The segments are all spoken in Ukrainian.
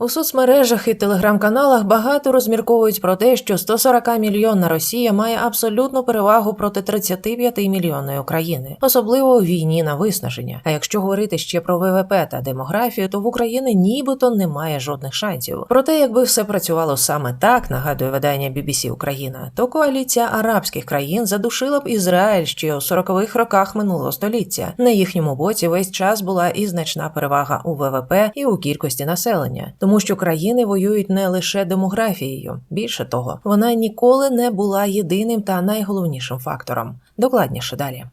У соцмережах і телеграм-каналах багато розмірковують про те, що 140 мільйонна Росія має абсолютну перевагу проти 35 мільйонної України, особливо у війні на виснаження. А якщо говорити ще про ВВП та демографію, то в Україні нібито немає жодних шансів. Проте, якби все працювало саме так, нагадує видання BBC Україна, то коаліція арабських країн задушила б Ізраїль ще у 40-х роках минулого століття. На їхньому боці весь час була і значна перевага у ВВП і у кількості населення, тому що країни воюють не лише демографією. Більше того, вона ніколи не була єдиним та найголовнішим фактором. Докладніше далі.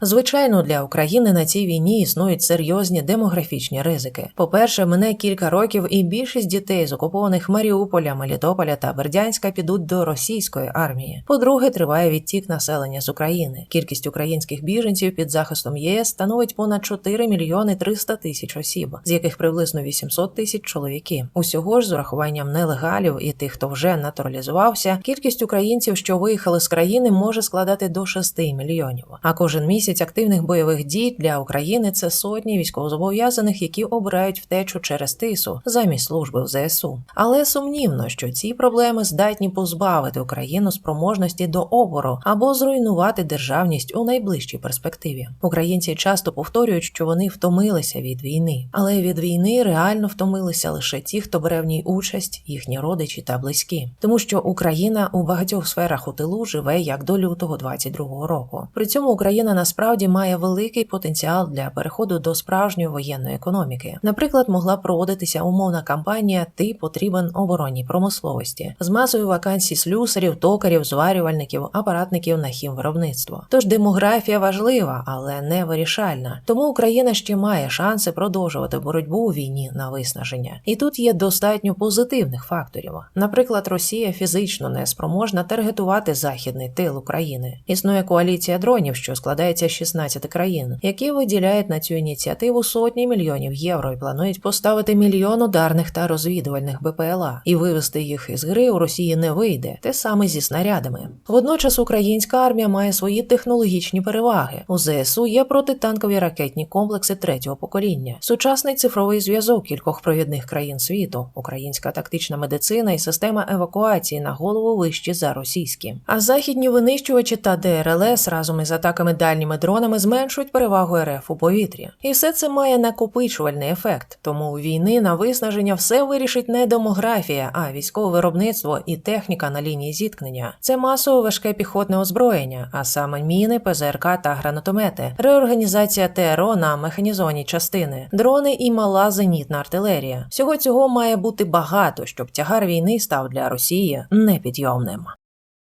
Звичайно, для України на цій війні існують серйозні демографічні ризики. По-перше, мине кілька років, і більшість дітей з окупованих Маріуполя, Мелітополя та Бердянська підуть до російської армії. По-друге, триває відтік населення з України. Кількість українських біженців під захистом ЄС становить понад 4 мільйони 300 тисяч осіб, з яких приблизно 800 тисяч чоловіки. Усього ж з урахуванням нелегалів і тих, хто вже натуралізувався, кількість українців, що виїхали з країни, може складати до 6 мільйонів. А кожен місяць активних бойових дій для України це сотні військовозобов'язаних, які обирають втечу через тису замість служби в ЗСУ. Але сумнівно, що ці проблеми здатні позбавити Україну спроможності до опору або зруйнувати державність у найближчій перспективі. Українці часто повторюють, що вони втомилися від війни, але від війни реально втомилися лише ті, хто бере в ній участь, їхні родичі та близькі, тому що Україна у багатьох сферах у тилу живе як до лютого 22-го року. При цьому Україна насправді має великий потенціал для переходу до справжньої воєнної економіки. Наприклад, могла проводитися умовна кампанія Ти потрібен оборонній промисловості з масою вакансій слюсарів, токарів, зварювальників, апаратників на хімвиробництво. Тож демографія важлива, але не вирішальна. Тому Україна ще має шанси продовжувати боротьбу у війні на виснаження. І тут є достатньо позитивних факторів. Наприклад, Росія фізично не спроможна таргетувати західний тил України. Існує коаліція дронів, що складається з 16 країн, які виділяють на цю ініціативу сотні мільйонів євро і планують поставити мільйон ударних та розвідувальних БПЛА і вивести їх із гри у Росії не вийде, те саме зі снарядами. Водночас українська армія має свої технологічні переваги. У ЗСУ є протитанкові ракетні комплекси третього покоління, сучасний цифровий зв'язок кількох провідних країн світу, українська тактична медицина і система евакуації на голову вищі за російські. А західні винищувачі та ДРЛС разом із атаками дальніми дронами зменшують перевагу РФ у повітрі. І все це має накопичувальний ефект. Тому у війни на виснаження все вирішить не демографія, а військове виробництво і техніка на лінії зіткнення. Це масово важке піхотне озброєння, а саме міни, ПЗРК та гранатомети, реорганізація ТРО на механізовані частини, дрони і мала зенітна артилерія. Всього цього має бути багато, щоб тягар війни став для Росії непідйомним.